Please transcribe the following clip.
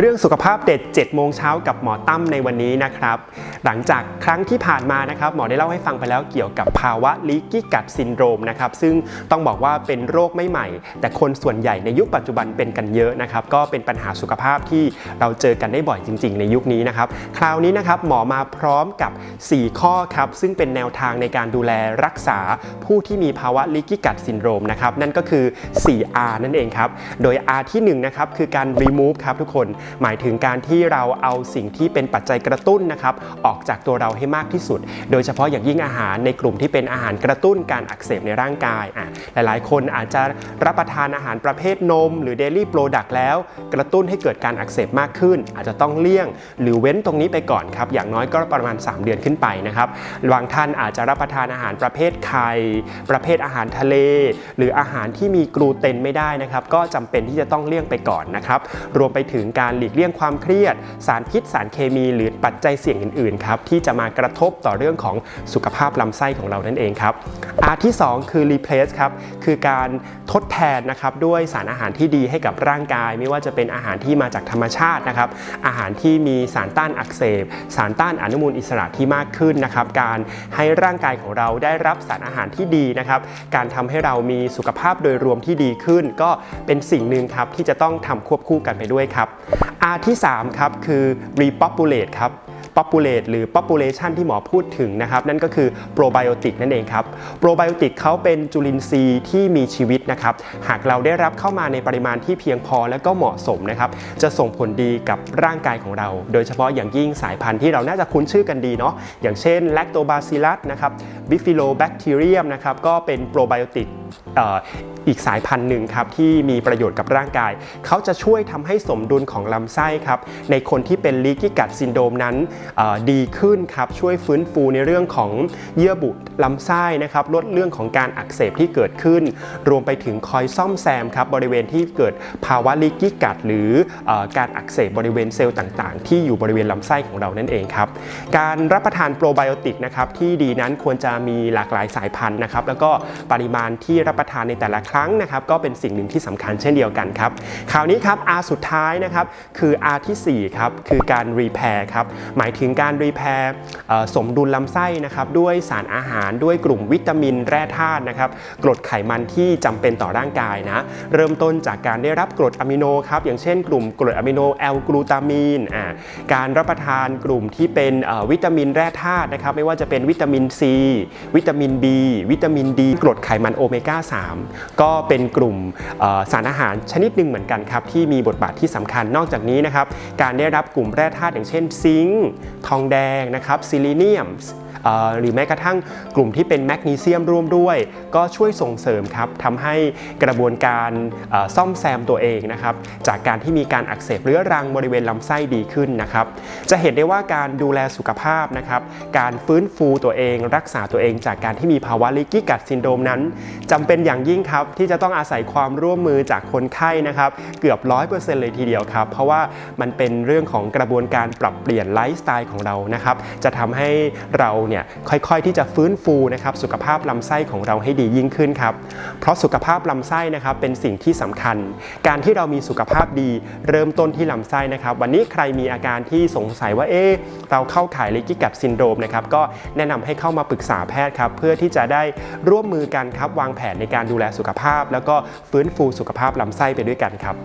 เรื่องสุขภาพเด็ด 7 โมงเช้ากับหมอตั้มในวันนี้นะครับ หลังจากครั้งที่ผ่านมานะครับ หมอได้เล่าให้ฟังไปแล้วเกี่ยวกับภาวะลีกี้กัดซินโดรมนะครับ ซึ่งต้องบอกว่าเป็นโรคไม่ใหม่ แต่คนส่วนใหญ่ในยุคปัจจุบันเป็นกันเยอะนะครับ ก็เป็นปัญหาสุขภาพที่เราเจอกันได้บ่อยจริง ๆ ในยุคนี้นะครับ คราวนี้นะครับหมอมาพร้อมกับ 4 ข้อครับ ซึ่งเป็นแนวทางในการดูแลรักษาผู้ที่มีภาวะลีกี้กัดซินโดรมนะครับ นั่นก็คือ 4R นั่นเองครับ โดย R ที่1นะครับคือการ remove ครับทุกคนหมายถึงการที่เราเอาสิ่งที่เป็นปัจจัยกระตุ้นนะครับออกจากตัวเราให้มากที่สุด โดยเฉพาะอย่างยิ่งอาหารในกลุ่มที่เป็นอาหารกระตุ้นการอักเสบในร่างกายอะหลายๆ คนอาจจะรับประทานอาหารประเภทนม หรือ Daily Product แล้ว กระตุ้นให้เกิดการอักเสบมากขึ้น อาจจะต้องเลี่ยง หรือเว้นตรงนี้ไปก่อนครับอย่างน้อยก็ประมาณ 3 เดือนขึ้นไปนะครับบางท่านอาจจะรับประทานอาหารประเภทไข่ประเภทอาหารทะเล หรืออาหารที่มีกลูเตนไม่ได้นะครับก็จำเป็นที่จะต้องเลี่ยงไปก่อนนะครับรวมไปถึงการหลีกเลี่ยงความเครียด สารพิษ สารเคมี หรือปัจจัยเสี่ยงอื่นๆครับที่จะมากระทบต่อเรื่องของสุขภาพลำไส้ของเรานั่นเองครับ R ที่ 2 คือ replace ครับคือการทดแทนนะครับด้วยสารอาหารที่ดีให้กับร่างกาย ไม่ว่าจะเป็นอาหารที่มาจากธรรมชาตินะครับอาหารที่มีสารต้านอักเสบ สารต้านอนุมูลอิสระที่มากขึ้นนะครับการให้ร่างกายของเราได้รับสารอาหารที่ดีนะครับการทำให้เรามีสุขภาพโดยรวมที่ดีขึ้น ก็เป็นสิ่งหนึ่งครับที่จะต้องทำควบคู่กันไปด้วยครับ R ที่3ครับคือ repopulate ครับ populate หรือ population ที่หมอพูดถึงนะครับ นั่นก็คือ probiotic นั่นเองครับ probiotic เขาเป็นจุลินทรีย์ที่มีชีวิตนะครับ หากเราได้รับเข้ามาในปริมาณที่เพียงพอและก็เหมาะสมนะครับ จะส่งผลดีกับร่างกายของเรา โดยเฉพาะอย่างยิ่งสายพันธุ์ที่เราน่าจะคุ้นชื่อกันดีเนาะอย่างเช่น lactobacillus นะครับ bifidobacterium นะครับก็เป็นโปรไบโอติก อีกสายพันธุ์หนึ่งครับที่มีประโยชน์กับร่างกาย เขาจะช่วยทำให้สมดุลของลำไส้ครับในคนที่เป็นลีกิกัดซินโดมนั้นดีขึ้นครับช่วยฟื้นฟูในเรื่องของเยื่อบุลำไส้นะครับลดเรื่องของการอักเสบที่เกิดขึ้น รวมไปถึงคอยซ่อมแซมครับบริเวณที่เกิดภาวะลีกิกัด หรือออการอักเสบบริเวณเซลล์ต่างๆ ที่อยู่บริเวณลำไส้ของเรานั่นเองครับการรับประทานโปรไบโอติกนะครับที่ดีนั้นควรจะมีหลากหลายสายพันธุ์นะครับแล้วก็ปริมาณที่รับประทานในแต่ละครั้งั้งนะครับก็เป็นสิ่งหนึ่งที่สำคัญเช่นเดียวกันครับคราวนี้ครับ R สุดท้ายนะครับคือ R ที่4ครับคือการรีแพร์ครับหมายถึงการรีแพร์สมดุลลำไส้นะครับด้วยสารอาหารด้วยกลุ่มวิตามินแร่ธาตุนะครับกรดไขมันที่จำเป็นต่อร่างกายนะเริ่มต้นจากการได้รับกรดอะมิโนครับอย่างเช่นกลุ่มกรดอะมิโนแอลกลูตามีนอ่าการรับประทานกลุ่มที่เป็นวิตามินแร่ธาตุนะครับไม่ว่าจะเป็นวิตามิน C วิตามิน B วิตามิน D กรดไขมันโอเมก้า3ก็็เป็นกลุ่มสารอาหารชนิดหนึ่งเหมือนกันครับที่มีบทบาทที่สำคัญนอกจากนี้นะครับการได้รับกลุ่มแร่ธาตุอย่างเช่น ซิงค์ทองแดงนะครับซิลิเนียม หรือแม้กระทั่งกลุ่มที่เป็นแมกนีเซียมร่วมด้วย ก็ช่วยส่งเสริมครับทำให้กระบวนการซ่อมแซมตัวเองนะครับจากการที่มีการอักเสบเรื้อรังบริเวณลำไส้ดีขึ้นนะครับจะเห็นได้ว่าการดูแลสุขภาพนะครับการฟื้นฟูตัวเอง รักษาตัวเองจากการที่มีภาวะลิกิกัดซินโดมนั้นจำเป็นอย่างยิ่งครับที่จะต้องอาศัยความร่วมมือจากคนไข้นะครับเกือบ 100%เลยทีเดียวครับเพราะว่ามันเป็นเรื่องของกระบวนการปรับเปลี่ยนไลฟ์สไตล์ของเรานะครับจะทำให้เราเนี่ยค่อยๆที่จะฟื้นฟูนะครับสุขภาพลำไส้ของเราให้ดียิ่งขึ้นครับเพราะสุขภาพลำไส้นะครับเป็นสิ่งที่สำคัญ การที่เรามีสุขภาพดีเริ่มต้นที่ลำไส้นะครับ วันนี้ใครมีอาการที่สงสัยว่าเอ๊เราเข้าข่ายลิกิกัดซินโดรมนะครับก็แนะนำให้เข้ามาปรึกษาแพทย์ครับเพื่อที่จะได้ร่วมมือกันครับวางแผนในการดูแลสุขภาพ แล้วก็ฟื้นฟูสุขภาพลำไส้ไปด้วยกันครับ